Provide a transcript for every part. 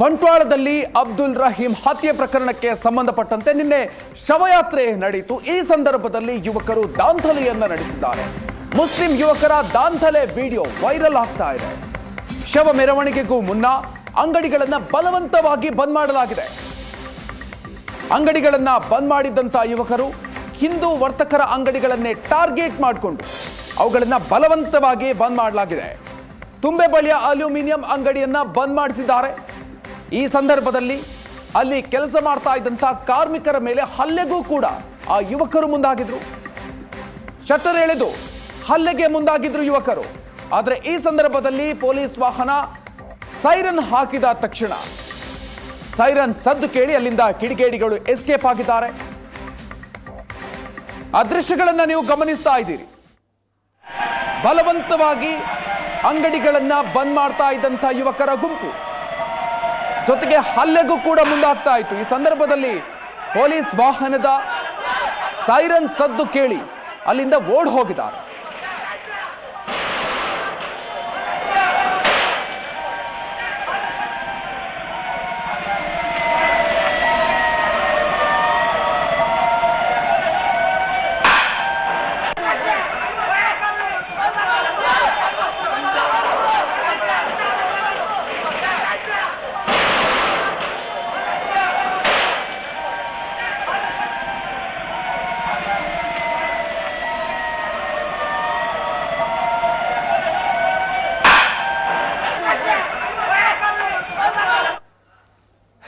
ಬಂಟ್ವಾಳದಲ್ಲಿ ಅಬ್ದುಲ್ ರಹೀಂ ಹತ್ಯೆ ಪ್ರಕರಣಕ್ಕೆ ಸಂಬಂಧಪಟ್ಟಂತೆ ನಿನ್ನೆ ಶವಯಾತ್ರೆ ನಡೆಯಿತು. ಈ ಸಂದರ್ಭದಲ್ಲಿ ಯುವಕರು ದಾಂಧಲೆಯನ್ನ ನಡೆಸಿದ್ದಾರೆ. ಮುಸ್ಲಿಂ ಯುವಕರ ದಾಂಧಲೆ ವಿಡಿಯೋ ವೈರಲ್ ಆಗ್ತಾ ಇದೆ. ಶವ ಮೆರವಣಿಗೆಗೂ ಮುನ್ನ ಅಂಗಡಿಗಳನ್ನು ಬಲವಂತವಾಗಿ ಬಂದ್ ಮಾಡಲಾಗಿದೆ. ಅಂಗಡಿಗಳನ್ನು ಬಂದ್ ಮಾಡಿದ್ದಂಥ ಯುವಕರು ಹಿಂದೂ ವರ್ತಕರ ಅಂಗಡಿಗಳನ್ನೇ ಟಾರ್ಗೆಟ್ ಮಾಡಿಕೊಂಡು ಅವುಗಳನ್ನು ಬಲವಂತವಾಗಿ ಬಂದ್ ಮಾಡಲಾಗಿದೆ. ತುಂಬೆ ಬಳಿಯ ಅಲ್ಯೂಮಿನಿಯಂ ಅಂಗಡಿಯನ್ನ ಬಂದ್ ಮಾಡಿಸಿದ್ದಾರೆ. ಈ ಸಂದರ್ಭದಲ್ಲಿ ಅಲ್ಲಿ ಕೆಲಸ ಮಾಡ್ತಾ ಇದ್ದಂತಹ ಕಾರ್ಮಿಕರ ಮೇಲೆ ಹಲ್ಲೆಗೂ ಕೂಡ ಆ ಯುವಕರು ಮುಂದಾಗಿದ್ರು. ಶಟರ್ ಎಳೆದು ಹಲ್ಲೆಗೆ ಮುಂದಾಗಿದ್ರು ಯುವಕರು. ಆದರೆ ಈ ಸಂದರ್ಭದಲ್ಲಿ ಪೊಲೀಸ್ ವಾಹನ ಸೈರನ್ ಹಾಕಿದ ತಕ್ಷಣ ಸೈರನ್ ಸದ್ದು ಕೇಳಿ ಅಲ್ಲಿಂದ ಕಿಡಿಗೇಡಿಗಳು ಎಸ್ಕೇಪ್ ಆಗಿದ್ದಾರೆ. ಆ ದೃಶ್ಯಗಳನ್ನ ನೀವು ಗಮನಿಸ್ತಾ ಇದ್ದೀರಿ. ಬಲವಂತವಾಗಿ ಅಂಗಡಿಗಳನ್ನ ಬಂದ್ ಮಾಡ್ತಾ ಇದ್ದಂಥ ಯುವಕರ ಗುಂಪು. ಜೊತೆಗೆ ಹಲ್ಲೆಗೂ ಕೂಡ ಮುಂದಾಗ್ತಾ ಇತ್ತು ಈ ಸಂದರ್ಭದಲ್ಲಿ ಪೊಲೀಸ್ ವಾಹನದ ಸೈರನ್ ಸದ್ದು ಕೇಳಿ ಅಲ್ಲಿಂದ ಓಡ್ ಹೋಗಿದ್ದಾರೆ.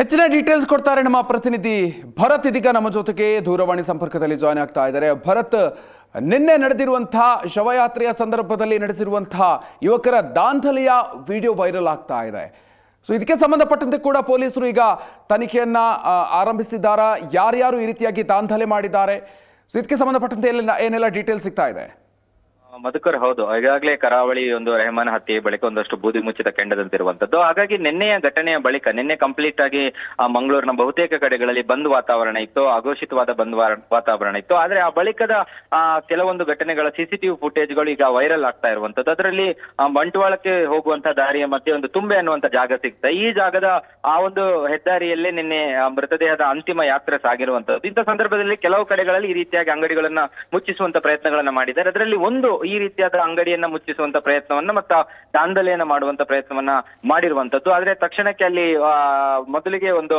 ಹೆಚ್ಚಿನ ಡೀಟೇಲ್ಸ್ ಕೊಡ್ತಾರೆ ನಮ್ಮ ಪ್ರತಿನಿಧಿ ಭರತ್ ಇದೀಗ ನಮ್ಮ ಜೊತೆಗೆ ದೂರವಾಣಿ ಸಂಪರ್ಕದಲ್ಲಿ ಜಾಯ್ನ್ ಆಗ್ತಾ ಇದ್ದಾರೆ. ಭರತ್, ನಿನ್ನೆ ನಡೆದಿರುವಂತಹ ಶವಯಾತ್ರೆಯ ಸಂದರ್ಭದಲ್ಲಿ ನಡೆಸಿರುವಂತಹ ಯುವಕರ ದಾಂಧಲೆಯ ವಿಡಿಯೋ ವೈರಲ್ ಆಗ್ತಾ ಇದೆ. ಸೊ ಇದಕ್ಕೆ ಸಂಬಂಧಪಟ್ಟಂತೆ ಕೂಡ ಪೊಲೀಸರು ಈಗ ತನಿಖೆಯನ್ನ ಆರಂಭಿಸಿದ್ದಾರೆ? ಯಾರ್ಯಾರು ಈ ರೀತಿಯಾಗಿ ದಾಂಧಲೆ ಮಾಡಿದ್ದಾರೆ? ಸೊ ಇದಕ್ಕೆ ಸಂಬಂಧಪಟ್ಟಂತೆ ಏನೆಲ್ಲ ಡೀಟೇಲ್ಸ್ ಸಿಗ್ತಾ ಇದೆ? ಮಧುಕರ್ ಹೌದು. ಈಗಾಗಲೇ ಕರಾವಳಿ ಒಂದು ರೆಹಮಾನ್ ಹತ್ಯೆ ಬಳಿಕ ಒಂದಷ್ಟು ಬೂದಿ ಮುಚ್ಚಿದ ಕೆಂಡದಂತಿರುವಂತದ್ದು ಹಾಗಾಗಿ ನಿನ್ನೆಯ ಘಟನೆಯ ಬಳಿಕ, ನಿನ್ನೆ ಕಂಪ್ಲೀಟ್ ಆಗಿ ಮಂಗಳೂರಿನ ಬಹುತೇಕ ಕಡೆಗಳಲ್ಲಿ ಬಂದ್ ವಾತಾವರಣ ಇತ್ತು, ಅಘೋಷಿತವಾದ ಬಂದ್ ವಾತಾವರಣ ಇತ್ತು. ಆದ್ರೆ ಆ ಬಳಿಕದ ಕೆಲವೊಂದು ಘಟನೆಗಳ ಸಿಸಿಟಿವಿ ಫುಟೇಜ್ಗಳು ಈಗ ವೈರಲ್ ಆಗ್ತಾ ಇರುವಂತದ್ದು ಅದರಲ್ಲಿ ಬಂಟ್ವಾಳಕ್ಕೆ ಹೋಗುವಂತಹ ದಾರಿಯ ಮಧ್ಯೆ ಒಂದು ತುಂಬೆ ಅನ್ನುವಂತ ಜಾಗ ಸಿಗ್ತದೆ ಈ ಜಾಗದ ಆ ಒಂದು ಹೆದ್ದಾರಿಯಲ್ಲೇ ನಿನ್ನೆ ಮೃತದೇಹದ ಅಂತಿಮ ಯಾತ್ರೆ ಸಾಗಿರುವಂತದ್ದು ಇಂಥ ಸಂದರ್ಭದಲ್ಲಿ ಕೆಲವು ಕಡೆಗಳಲ್ಲಿ ಈ ರೀತಿಯಾಗಿ ಅಂಗಡಿಗಳನ್ನ ಮುಚ್ಚಿಸುವಂತ ಪ್ರಯತ್ನಗಳನ್ನ ಮಾಡಿದ್ದಾರೆ. ಅದರಲ್ಲಿ ಒಂದು ಈ ರೀತಿಯಾದ ಅಂಗಡಿಯನ್ನ ಮುಚ್ಚಿಸುವಂತ ಪ್ರಯತ್ನವನ್ನ ಮತ್ತು ದಾಂಧಲೆಯನ್ನ ಮಾಡುವಂತ ಪ್ರಯತ್ನವನ್ನ ಮಾಡಿರುವಂತದ್ದು. ಆದ್ರೆ ತಕ್ಷಣಕ್ಕೆ ಅಲ್ಲಿ ಮೊದಲಿಗೆ ಒಂದು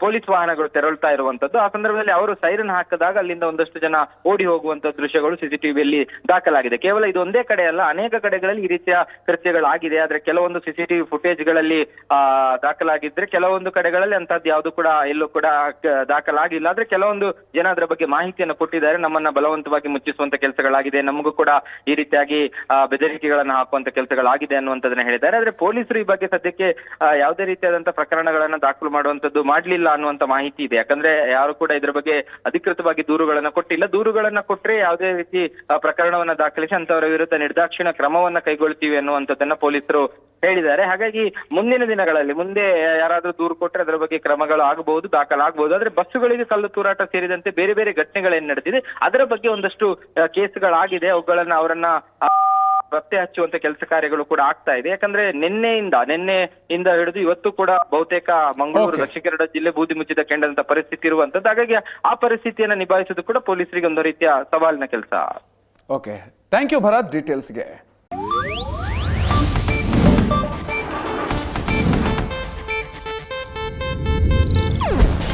ಪೊಲೀಸ್ ವಾಹನಗಳು ತೆರಳುತ್ತಾ ಇರುವಂತದ್ದು. ಆ ಸಂದರ್ಭದಲ್ಲಿ ಅವರು ಸೈರನ್ ಹಾಕಿದಾಗ ಅಲ್ಲಿಂದ ಒಂದಷ್ಟು ಜನ ಓಡಿ ಹೋಗುವಂತ ದೃಶ್ಯಗಳು ಸಿಸಿಟಿವಿಯಲ್ಲಿ ದಾಖಲಾಗಿದೆ. ಕೇವಲ ಇದು ಒಂದೇ ಕಡೆ ಅಲ್ಲ, ಅನೇಕ ಕಡೆಗಳಲ್ಲಿ ಈ ರೀತಿಯ ಕೃತ್ಯಗಳಾಗಿದೆ. ಆದ್ರೆ ಕೆಲವೊಂದು ಸಿಸಿಟಿವಿ ಫುಟೇಜ್ಗಳಲ್ಲಿ ದಾಖಲಾಗಿದ್ರೆ ಕೆಲವೊಂದು ಕಡೆಗಳಲ್ಲಿ ಅಂತದ್ದು ಯಾವುದು ಕೂಡ ಎಲ್ಲೂ ಕೂಡ ದಾಖಲಾಗಿಲ್ಲ. ಆದ್ರೆ ಕೆಲವೊಂದು ಜನ ಅದರ ಬಗ್ಗೆ ಮಾಹಿತಿಯನ್ನು ಕೊಟ್ಟಿದ್ದಾರೆ. ನಮ್ಮನ್ನ ಬಲವಂತವಾಗಿ ಮುಚ್ಚಿಸುವಂತ ಕೆಲಸಗಳಾಗಿದೆ. ನಮಗೂ ಕೂಡ ಈ ರೀತಿಯಾಗಿ ಬೆದರಿಕೆಗಳನ್ನ ಹಾಕುವಂತ ಕೆಲಸಗಳಾಗಿದೆ ಅನ್ನುವಂಥದ್ದನ್ನ ಹೇಳಿದ್ದಾರೆ. ಆದ್ರೆ ಪೊಲೀಸರು ಈ ಬಗ್ಗೆ ಸದ್ಯಕ್ಕೆ ಯಾವುದೇ ರೀತಿಯಾದಂತಹ ಪ್ರಕರಣಗಳನ್ನ ದಾಖಲು ಮಾಡುವಂತದ್ದು ಮಾಡ್ಲಿಲ್ಲ ಅನ್ನುವಂತ ಮಾಹಿತಿ ಇದೆ. ಯಾಕಂದ್ರೆ ಯಾರು ಕೂಡ ಇದ್ರ ಬಗ್ಗೆ ಅಧಿಕೃತವಾಗಿ ದೂರುಗಳನ್ನ ಕೊಟ್ಟಿಲ್ಲ. ದೂರುಗಳನ್ನ ಕೊಟ್ರೆ ಯಾವುದೇ ರೀತಿ ಪ್ರಕರಣವನ್ನ ದಾಖಲಿಸಿ ಅಂತವರ ವಿರುದ್ಧ ನಿರ್ದಾಕ್ಷಿಣ್ಯ ಕ್ರಮವನ್ನ ಕೈಗೊಳ್ತೀವಿ ಅನ್ನುವಂಥದ್ದನ್ನ ಪೊಲೀಸರು ಹೇಳಿದ್ದಾರೆ. ಹಾಗಾಗಿ ಮುಂದಿನ ದಿನಗಳಲ್ಲಿ ಮುಂದೆ ಯಾರಾದರೂ ದೂರು ಕೊಟ್ಟರೆ ಅದರ ಬಗ್ಗೆ ಕ್ರಮಗಳು ಆಗಬಹುದು ದಾಖಲಾಗಬಹುದು ಆದ್ರೆ ಬಸ್ಸುಗಳಿಗೆ ಕಲ್ಲು ತೂರಾಟ ಸೇರಿದಂತೆ ಬೇರೆ ಬೇರೆ ಘಟನೆಗಳೇನು ನಡೆದಿದೆ ಅದರ ಬಗ್ಗೆ ಒಂದಷ್ಟು ಕೇಸ್ಗಳಾಗಿದೆ. ಅವುಗಳನ್ನ ಅವರನ್ನ ಪತ್ತೆ ಹಚ್ಚುವಂತ ಕೆಲಸ ಕಾರ್ಯಗಳು ಕೂಡ ಆಗ್ತಾ ಇದೆ. ಯಾಕಂದ್ರೆ ನಿನ್ನೆಯಿಂದ ನಿನ್ನೆಯಿಂದ ಹಿಡಿದು ಇವತ್ತು ಕೂಡ ಬಹುತೇಕ ಮಂಗಳೂರು. ದಕ್ಷಿಣ ಕನ್ನಡ ಜಿಲ್ಲೆ ಬೂದಿ ಮುಚ್ಚಿದ ಕೆಂಡದಂತ ಪರಿಸ್ಥಿತಿ ಇರುವಂತದ್ದು. ಹಾಗಾಗಿ ಆ ಪರಿಸ್ಥಿತಿಯನ್ನ ನಿಭಾಯಿಸೋದು ಕೂಡ ಪೊಲೀಸರಿಗೆ ಒಂದು ರೀತಿಯ ಸವಾಲಿನ ಕೆಲಸ. Okay thank you Bharat ಡೀಟೇಲ್ಸ್ಗೆ